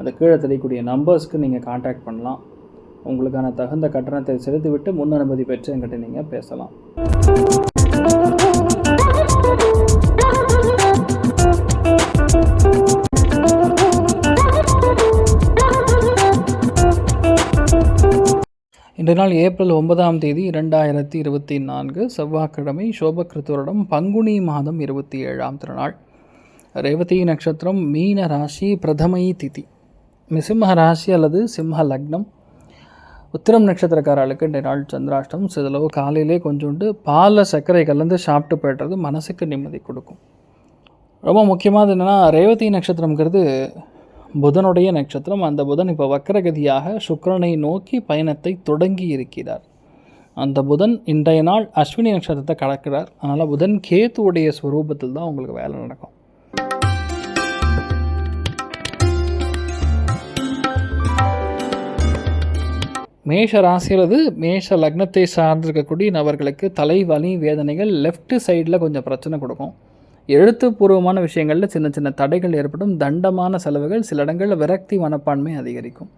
அந்த கீழே தெரியக்கூடிய நம்பர்ஸ்க்கு நீங்கள் காண்டாக்ட் பண்ணலாம். உங்களுக்கான தகுந்த கட்டணத்தை செலுத்திவிட்டு முன் அனுமதி பெற்று என்கிட்ட நீங்கள் பேசலாம். இன்றைய நாள் ஏப்ரல் ஒன்பதாம் தேதி இரண்டாயிரத்தி இருபத்தி நான்கு செவ்வாய்க்கிழமை சோபகிருத்துவரிடம் பங்குனி மாதம் இருபத்தி ஏழாம் திருநாள். ரேவதி நட்சத்திரம் மீன ராசி பிரதமை திதி. சிம்ம ராசி அல்லது சிம்ம லக்னம் உத்திரம் நட்சத்திரக்காரர்களுக்கு இன்றைய நாள் சந்திராஷ்டம் சிதளவு காலையிலே கொஞ்சோண்டு பாலில் சர்க்கரை கலந்து சாப்பிட்டு போய்டுறது மனசுக்கு நிம்மதி கொடுக்கும். ரொம்ப முக்கியமானது என்னென்னா ரேவதி நட்சத்திரங்கிறது புதனுடைய நட்சத்திரம். அந்த புதன் இப்போ வக்கரகதியாக சுக்கரனை நோக்கி பயணத்தை தொடங்கி இருக்கிறார். அந்த புதன் இன்றைய நாள் அஸ்வினி நட்சத்திரத்தை கடக்கிறார். அதனால் புதன் கேத்துவுடைய ஸ்வரூபத்தில் தான் உங்களுக்கு வேலை நடக்கும். மேஷ ராசியிலது மேஷ லக்னத்தை சார்ந்திருக்கக்கூடிய நபர்களுக்கு தலைவலி வேதனைகள் லெஃப்ட் சைடில் கொஞ்சம் பிரச்சனை கொடுக்கும். எழுத்துப்பூர்வமான விஷயங்களில் சின்ன சின்ன தடைகள் ஏற்படும். தண்டமான செலவுகள் சில இடங்களில் விரக்தி மனப்பான்மை அதிகரிக்கும்.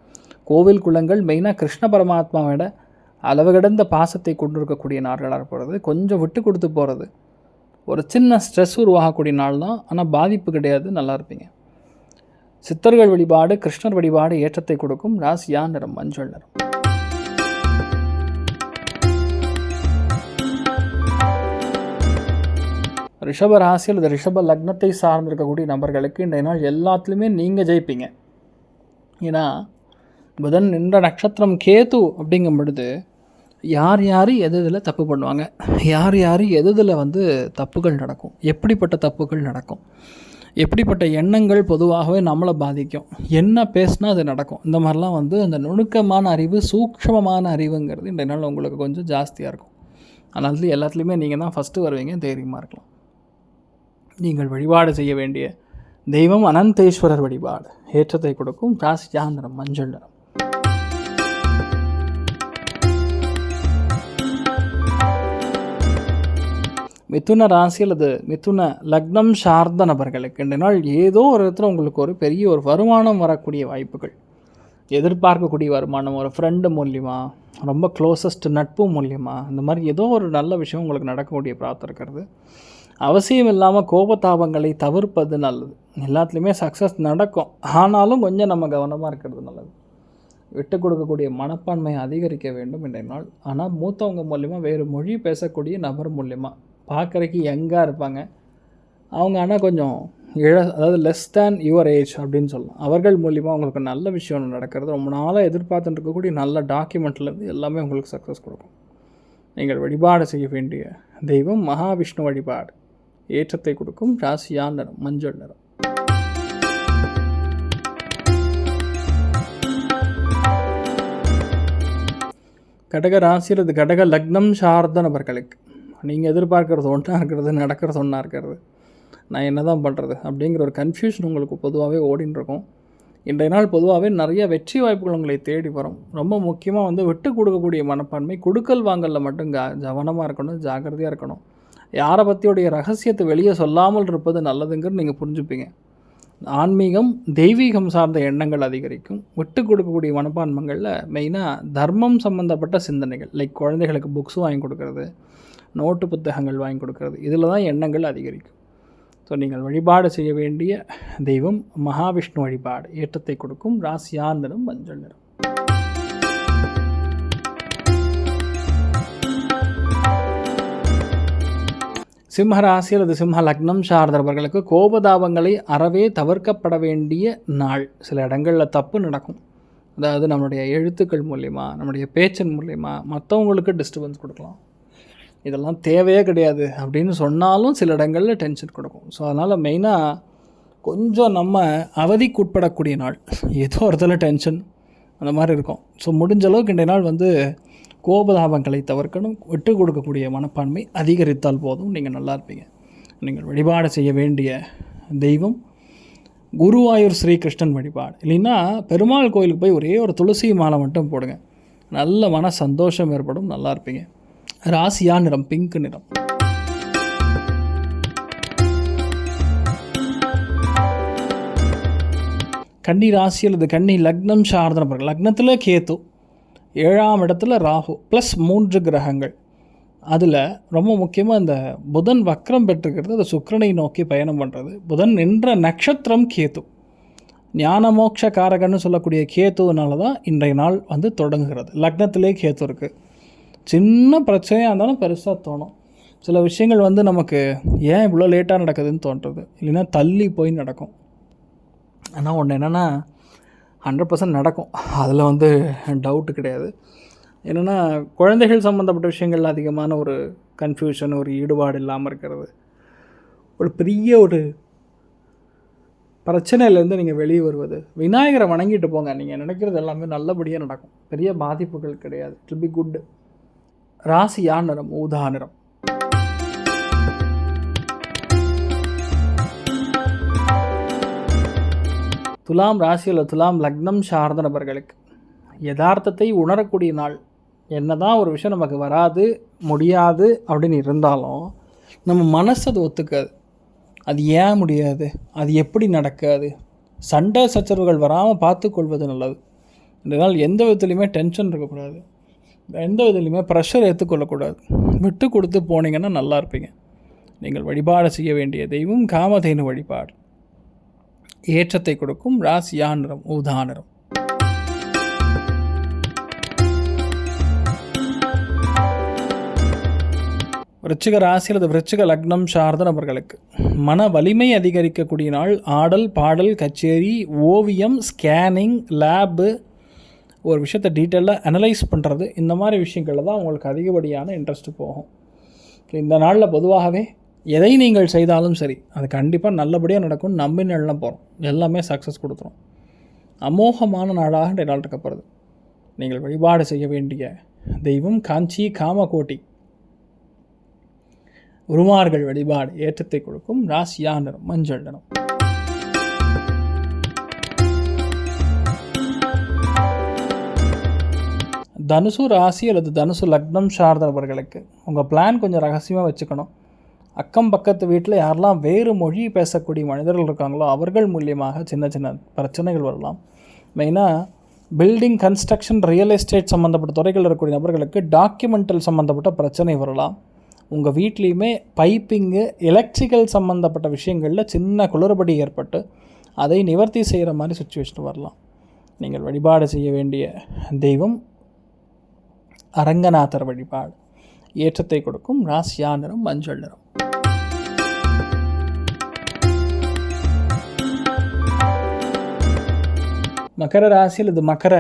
கோவில் குளங்கள் மெயினாக கிருஷ்ண பரமாத்மாவோட அளவு கடந்த பாசத்தை கொண்டு இருக்கக்கூடிய நாட்களாக போகிறது கொஞ்சம் விட்டு கொடுத்து போகிறது ஒரு சின்ன ஸ்ட்ரெஸ் உருவாகக்கூடிய நாள் தான். ஆனால் பாதிப்பு கிடையாது. நல்லா இருப்பீங்க. சித்தர்கள் வழிபாடு கிருஷ்ணர் வழிபாடு ஏற்றத்தை கொடுக்கும். ராசியா நிறம் மஞ்சள் நிறம். ரிஷப ராசி அல்லது ரிஷப லக்னத்தை சார்ந்திருக்கக்கூடிய நபர்களுக்கு இந்த நாள் எல்லாத்துலேயுமே நீங்கள் ஜெயிப்பீங்க. ஏன்னா புதன் நின்ற நட்சத்திரம் கேது அப்படிங்கும் பொழுது யார் யார் எது இதில் தப்பு பண்ணுவாங்க? யார் யார் எது இதில் வந்து தப்புகள் நடக்கும்? எப்படிப்பட்ட தப்புகள் நடக்கும்? எப்படிப்பட்ட எண்ணங்கள் பொதுவாகவே நம்மளை பாதிக்கும்? என்ன பேசினா அது நடக்கும்? இந்த மாதிரிலாம் வந்து அந்த நுணுக்கமான அறிவு சூக்ஷமமான அறிவுங்கிறது இந்த நாள் உங்களுக்கு கொஞ்சம் ஜாஸ்தியாக இருக்கும். அதனால எல்லாத்துலேயுமே நீங்கள் தான் ஃபஸ்ட்டு வருவீங்க தைரியமாக இருக்கலாம். நீங்கள் வழிபாடு செய்ய வேண்டிய தெய்வம் அனந்தேஸ்வரர் வழிபாடு. ஏற்றத்தை கொடுக்கும் ராசி நிறம் மஞ்சள் நிறம். மிதுன ராசி அல்லது மிதுன லக்னம் சார்ந்த நபர்களுக்கு இந்த நாள் ஏதோ ஒரு இடத்துல உங்களுக்கு ஒரு பெரிய ஒரு வருமானம் வரக்கூடிய வாய்ப்புகள். எதிர்பார்க்கக்கூடிய வருமானம் ஒரு ஃப்ரெண்டு மூலியமாக ரொம்ப க்ளோசஸ்ட் நட்பு மூலியமாக இந்த மாதிரி ஏதோ ஒரு நல்ல விஷயம் உங்களுக்கு நடக்கக்கூடிய பிரார்த்தம் இருக்கிறது அவசியம் இல்லாமல் கோபத்தாபங்களை தவிர்ப்பது நல்லது. எல்லாத்துலேயுமே சக்ஸஸ் நடக்கும். ஆனாலும் கொஞ்சம் நம்ம கவனமாக இருக்கிறது நல்லது. விட்டு கொடுக்கக்கூடிய மனப்பான்மையை அதிகரிக்க வேண்டும் என்ற நாள். ஆனால் மூத்தவங்க மூலயமா வேறு மொழி பேசக்கூடிய நபர் மூலயமா. பார்க்குறக்கு யங்காக இருப்பாங்க. அவங்க ஆனால் கொஞ்சம் இழ அதாவது லெஸ் தேன் யுவர் ஏஜ் அப்படின்னு சொல்லலாம். அவர்கள் மூலிமா உங்களுக்கு நல்ல விஷயம் நடக்கிறது. ரொம்ப நாளாக எதிர்பார்த்துட்டு இருக்கக்கூடிய நல்ல டாக்குமெண்ட்லேருந்து எல்லாமே உங்களுக்கு சக்ஸஸ் கொடுக்கும். நீங்கள் வழிபாடு செய்ய வேண்டிய தெய்வம் மகாவிஷ்ணு வழிபாடு. ஏற்றத்தை கொடுக்கும் ராசியா நிறம் மஞ்சள் நிறம். கடக ராசி அல்லது கடக லக்னம் சார்ந்த நபர்களுக்கு நீங்கள் எதிர்பார்க்கறது ஒன்றா இருக்கிறது நடக்கிறது ஒன்றா இருக்கிறது நான் என்ன தான் பண்ணுறது அப்படிங்கிற ஒரு கன்ஃபியூஷன் உங்களுக்கு பொதுவாகவே ஓடின்னு இருக்கும் இன்றைய நாள் பொதுவாகவே நிறைய வெற்றி வாய்ப்புகள் உங்களை தேடி வரும். ரொம்ப முக்கியமாக வந்து விட்டு கொடுக்கக்கூடிய மனப்பான்மை கொடுக்கல் வாங்கலில் மட்டும் க கவனமாக இருக்கணும் ஜாக்கிரதையாக இருக்கணும். யாரை பற்றியோடைய ரகசியத்தை வெளியே சொல்லாமல் இருப்பது நல்லதுங்கிறது நீங்கள் புரிஞ்சுப்பீங்க. ஆன்மீகம் தெய்வீகம் சார்ந்த எண்ணங்கள் அதிகரிக்கும். விட்டு கொடுக்கக்கூடிய மனப்பான்மைகளில் மெயினாக தர்மம் சம்மந்தப்பட்ட சிந்தனைகள் லைக் குழந்தைகளுக்கு புக்ஸ் வாங்கி கொடுக்கறது நோட்டு புத்தகங்கள் வாங்கி கொடுக்கறது இதில் தான் எண்ணங்கள் அதிகரிக்கும். ஸோ நீங்கள் வழிபாடு செய்ய வேண்டிய தெய்வம் மகாவிஷ்ணு வழிபாடு ஏற்றத்தை கொடுக்கும் ராசியாந்திரம் மஞ்சள் நிறம். சிம்மராசி அல்லது சிம்ம லக்னம் சார்ந்தவர்களுக்கு கோபதாபங்களை அறவே தவிர்க்கப்பட வேண்டிய நாள். சில இடங்களில் தப்பு நடக்கும். அதாவது நம்மளுடைய எழுத்துக்கள் மூலயமா நம்முடைய பேச்சின் மூலயமா மற்றவங்களுக்கு டிஸ்டர்பன்ஸ் கொடுக்கலாம். இதெல்லாம் தேவையே கிடையாது அப்படின்னு சொன்னாலும் சில இடங்களில் டென்ஷன் கொடுக்கும். ஸோ அதனால் மெயினாக கொஞ்சம் நம்ம அவதிக்கு உட்படக்கூடிய நாள். ஏதோ ஒரு இடத்துல டென்ஷன் அந்த மாதிரி இருக்கும். ஸோ முடிஞ்ச அளவுக்கு இன்றைய நாள் வந்து கோபதாபங்களை தவிர்க்கணும் விட்டு கொடுக்கக்கூடிய மனப்பான்மை அதிகரித்தால் போதும். நீங்கள் நல்லா இருப்பீங்க. நீங்கள் வழிபாடு செய்ய வேண்டிய தெய்வம் குருவாயூர் ஸ்ரீகிருஷ்ணன் வழிபாடு. இல்லைன்னா பெருமாள் கோயிலுக்கு போய் ஒரே ஒரு துளசி மாலை மட்டும் போடுங்க. நல்ல மன சந்தோஷம் ஏற்படும் நல்லா இருப்பீங்க. ராசியா நிறம் பிங்க் நிறம். கன்னி ராசி அல்லது கன்னி லக்னம் சார்ந்த நபர்கள். லக்னத்தில் கேத்து. ஏழாம் இடத்துல ராகு ப்ளஸ் மூன்று கிரகங்கள். அதில் ரொம்ப முக்கியமாக இந்த புதன் வக்ரம் பெற்றுக்கிறது அது சுக்கரனை நோக்கி பயணம் பண்ணுறது புதன் என்ற நட்சத்திரம் கேத்து ஞானமோக்ஷ காரகன்னு சொல்லக்கூடிய கேத்துவனால தான் இன்றைய நாள் வந்து தொடங்குகிறது. லக்னத்திலே கேத்து இருக்குது சின்ன பிரச்சனையாக இருந்தாலும் பெருசாக தோணும். சில விஷயங்கள் வந்து நமக்கு ஏன் இவ்வளோ லேட்டாக நடக்குதுன்னு தோன்றுறது இல்லைன்னா தள்ளி போய் நடக்கும். ஆனால் ஒன்று என்னென்னா ஹண்ட்ரட் பர்சன்ட் நடக்கும். அதில் வந்து டவுட்டு கிடையாது. என்னென்னா குழந்தைகள் சம்மந்தப்பட்ட விஷயங்கள் அதிகமான ஒரு கன்ஃபியூஷன் ஒரு ஈடுபாடு இல்லாமல் இருக்கிறது. ஒரு பெரிய ஒரு பிரச்சனையிலேருந்து நீங்கள் வெளியே வருவது. விநாயகரை வணங்கிட்டு போங்க. நீங்கள் நினைக்கிறது எல்லாமே நல்லபடியாக நடக்கும். பெரிய பாதிப்புகள் கிடையாது. இட் பி குட் ராசியா நிறம்? ஊதா நிறம். துலாம் ராசியில் துலாம் லக்னம் சார்ந்த நபர்களுக்கு யதார்த்தத்தை உணரக்கூடிய நாள். என்னதான் ஒரு விஷயம் நமக்கு வராது முடியாது அப்படின்னு இருந்தாலும் நம்ம மனசு அது ஒத்துக்காது. அது ஏன் முடியாது? அது எப்படி நடக்காது? சண்டை சச்சரவுகள் வராமல் பார்த்துக்கொள்வது நல்லது. இதனால் எந்த விதத்துலையுமே டென்ஷன் இருக்கக்கூடாது. எந்த விதத்துலையுமே ப்ரெஷர் ஏற்றுக்கொள்ளக்கூடாது. விட்டு கொடுத்து போனீங்கன்னா நல்லா இருப்பீங்க. நீங்கள் வழிபாடு செய்ய வேண்டிய தெய்வம் காமதேனு வழிபாடு. ஏற்றத்தை கொடுக்கும் ராசியா நிறம் ஊதா நிறம் விருச்சிக ராசி அல்லது விருச்சிக லக்னம் சார்ந்த நபர்களுக்கு மன வலிமை அதிகரிக்கக்கூடிய நாள் ஆடல் பாடல் கச்சேரி ஓவியம் ஸ்கேனிங் லேபு ஒரு விஷயத்தை டீட்டெயிலாக அனலைஸ் பண்ணுறது இந்த மாதிரி விஷயங்களில் தான் உங்களுக்கு அதிகப்படியான இன்ட்ரெஸ்ட்டு போகும். இந்த நாளில் பொதுவாகவே எதை நீங்கள் செய்தாலும் சரி அது கண்டிப்பாக நல்லபடியாக நடக்கும் நம்பி நாள்லாம் போகிறோம் எல்லாமே சக்ஸஸ் கொடுத்துரும். அமோகமான நாளாக இந்த நாள் இருக்கப்படுது நீங்கள் வழிபாடு செய்ய வேண்டிய தெய்வம் காஞ்சி காமகோட்டி. உருமார்கள் வழிபாடு ஏற்றத்தை கொடுக்கும் ராசியா நிறம் மஞ்சள் நிறம். தனுசு ராசி அல்லது தனுசு லக்னம் சார்ந்தவர்களுக்கு உங்கள் பிளான் கொஞ்சம் ரகசியமாக வச்சுக்கணும். அக்கம் பக்கத்து வீட்டில் யாரெல்லாம் வேறு மொழி பேசக்கூடிய மனிதர்கள் இருக்காங்களோ அவர்கள் மூலியமாக சின்ன சின்ன பிரச்சனைகள் வரலாம். மெயினாக பில்டிங் கன்ஸ்ட்ரக்ஷன் ரியல் எஸ்டேட் சம்மந்தப்பட்ட துறைகள் இருக்கக்கூடிய நபர்களுக்கு டாக்குமெண்டல் சம்மந்தப்பட்ட பிரச்சனை வரலாம். உங்கள் வீட்லேயுமே பைப்பிங்கு எலக்ட்ரிக்கல் சம்மந்தப்பட்ட விஷயங்களில் சின்ன குளறுபடி ஏற்பட்டு அதை நிவர்த்தி செய்கிற மாதிரி சுச்சுவேஷன் வரலாம். நீங்கள் வழிபாடு செய்ய வேண்டிய தெய்வம் அரங்கநாதர் வழிபாடு. ஏற்றத்தை கொடுக்கும் ராசியா நிறம் மஞ்சள் நிறம். மகர ராசியில் இது மகர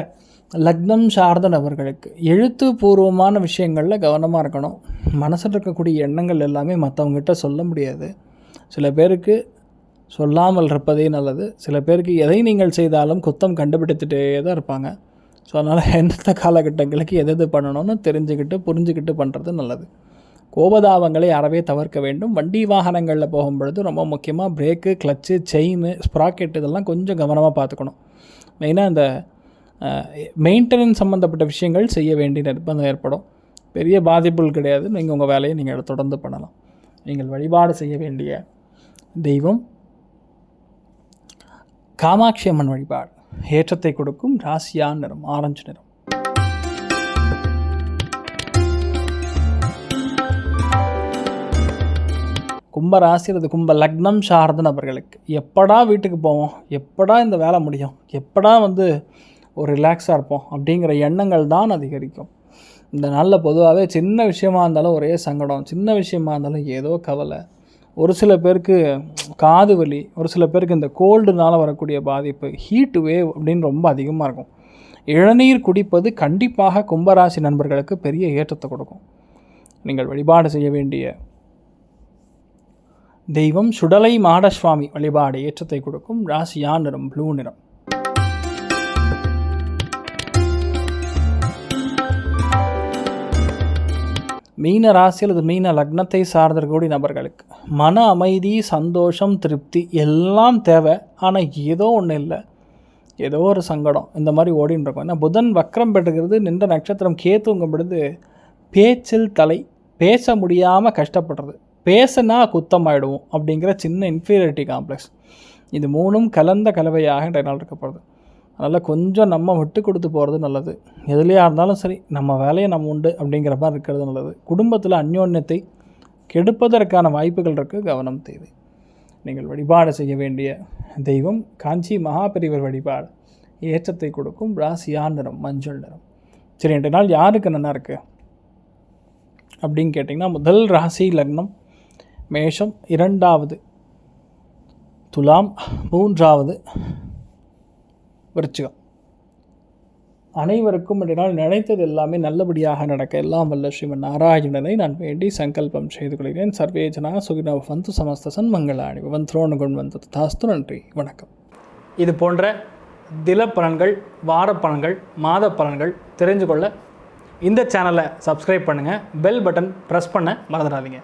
லக்னம் சார்ந்த நபர்களுக்கு. எழுத்துப்பூர்வமான விஷயங்களில் கவனமாக இருக்கணும். மனசில் இருக்கக்கூடிய எண்ணங்கள் எல்லாமே மற்றவங்ககிட்ட சொல்ல முடியாது. சில பேருக்கு சொல்லாமல் இருப்பதே நல்லது. சில பேருக்கு எதை நீங்கள் செய்தாலும் குத்தம் கண்டுபிடித்துட்டே தான் இருப்பாங்க. ஸோ அதனால் எந்தெந்த காலகட்டங்களுக்கு எது எது பண்ணணும்னு தெரிஞ்சுக்கிட்டு புரிஞ்சுக்கிட்டு பண்ணுறது நல்லது. கோபதாபங்களை அறவே தவிர்க்க வேண்டும். வண்டி வாகனங்களில் போகும்பொழுது ரொம்ப முக்கியமாக பிரேக்கு கிளச்சு செயின் ஸ்ப்ராக்கெட் இதெல்லாம் கொஞ்சம் கவனமாக பார்த்துக்கணும். மெயினாக அந்த மெயின்டெனன்ஸ் சம்மந்தப்பட்ட விஷயங்கள் செய்ய வேண்டிய நிர்பந்தம் ஏற்படும். பெரிய பாதிப்புகள் கிடையாது. நீங்கள் உங்கள் வேலையை நீங்கள் தொடர்ந்து பண்ணலாம். நீங்கள் வழிபாடு செய்ய வேண்டிய தெய்வம் காமாட்சி அம்மன் வழிபாடு. ஏற்றத்தை கொடுக்கும் ராசியா நிறம் ஆரஞ்சு நிறம். கும்ப ராசி அல்லது கும்ப லக்னம் சார்ந்த நபர்களுக்கு. எப்படா வீட்டுக்கு போவோம்? எப்படா இந்த வேலை முடியும்? எப்படா வந்து ஒரு ரிலாக்ஸாக இருப்போம்? அப்படிங்கிற எண்ணங்கள் தான் அதிகரிக்கும். இந்த நாளில் பொதுவாகவே சின்ன விஷயமா இருந்தாலும் ஒரே சங்கடம். சின்ன விஷயமா இருந்தாலும் ஏதோ கவலை. ஒரு சில பேருக்கு காது வலி ஒரு சில பேருக்கு இந்த கோல்டுனால் வரக்கூடிய பாதிப்பு ஹீட் வேவ் அப்படின்னு ரொம்ப அதிகமாக இருக்கும். இளநீர் குடிப்பது கண்டிப்பாக கும்பராசி நண்பர்களுக்கு பெரிய ஏற்றத்தை கொடுக்கும். நீங்கள் வழிபாடு செய்ய வேண்டிய தெய்வம் சுடலை மாடசுவாமி வழிபாடு ஏற்றத்தை கொடுக்கும் ராசியா நிறம்? ப்ளூ நிறம். மீன ராசி அல்லது மீன லக்னத்தை சார்ந்திருக்கக்கூடிய நபர்களுக்கு மன அமைதி சந்தோஷம் திருப்தி எல்லாம் தேவை. ஆனால் ஏதோ ஒன்று இல்லை. ஏதோ ஒரு சங்கடம். இந்த மாதிரி ஓடின்னு இருக்கும். ஏன்னா புதன் வக்கரம் பெற்றுக்கிறது நின்ற நட்சத்திரம் கேத்துங்கும் பொழுது பேச்சில் தலை பேச முடியாமல் கஷ்டப்படுறது. பேசுனா குத்தமாயிடுவோம் அப்படிங்கிற சின்ன இன்ஃபீரியாரிட்டி காம்ப்ளெக்ஸ் இது மூணும் கலந்த கலவையாக இன்றைய நாள் இருக்கப்படுது அதனால் கொஞ்சம் நம்ம விட்டு கொடுத்து போகிறது நல்லது. எதுலையாக இருந்தாலும் சரி நம்ம வேலையை நம்ம உண்டு அப்படிங்கிற மாதிரி இருக்கிறது நல்லது. குடும்பத்தில் அந்யோன்யத்தை கெடுப்பதற்கான வாய்ப்புகள் இருக்குது கவனம் தேவை. நீங்கள் வழிபாடு செய்ய வேண்டிய தெய்வம் காஞ்சி மகாபெரிவர் வழிபாடு. ஏற்றத்தை கொடுக்கும் ராசியா நிறம் மஞ்சள் நிறம். சரி இன்றைய நாள் யாருக்கு நல்லா இருக்குது அப்படின்னு கேட்டிங்கன்னா முதல் ராசி லக்னம் மேஷம் இரண்டாவது. துலாம் மூன்றாவது. விருச்சிகம். அனைவருக்கும் என்னால் நினைத்தது எல்லாமே நல்லபடியாக நடக்க எல்லாம் வல்ல ஸ்ரீமன் நாராயணனை நான் வேண்டி சங்கல்பம் செய்து கொள்கிறேன். சர்வேஜனா சுகினோ வந்து சமஸ்த சன்மங்களாணி வந்த்ரோணு கொண்டு வந்து தாஸ்து நன்றி. வணக்கம். இது போன்ற தில பலன்கள் வார பலன்கள் மாத பலன்கள் தெரிஞ்சு கொள்ள இந்த சேனலை சப்ஸ்கிரைப் பண்ணுங்கள் பெல் பட்டன் ப்ரெஸ் பண்ண மறந்துடாதீங்க.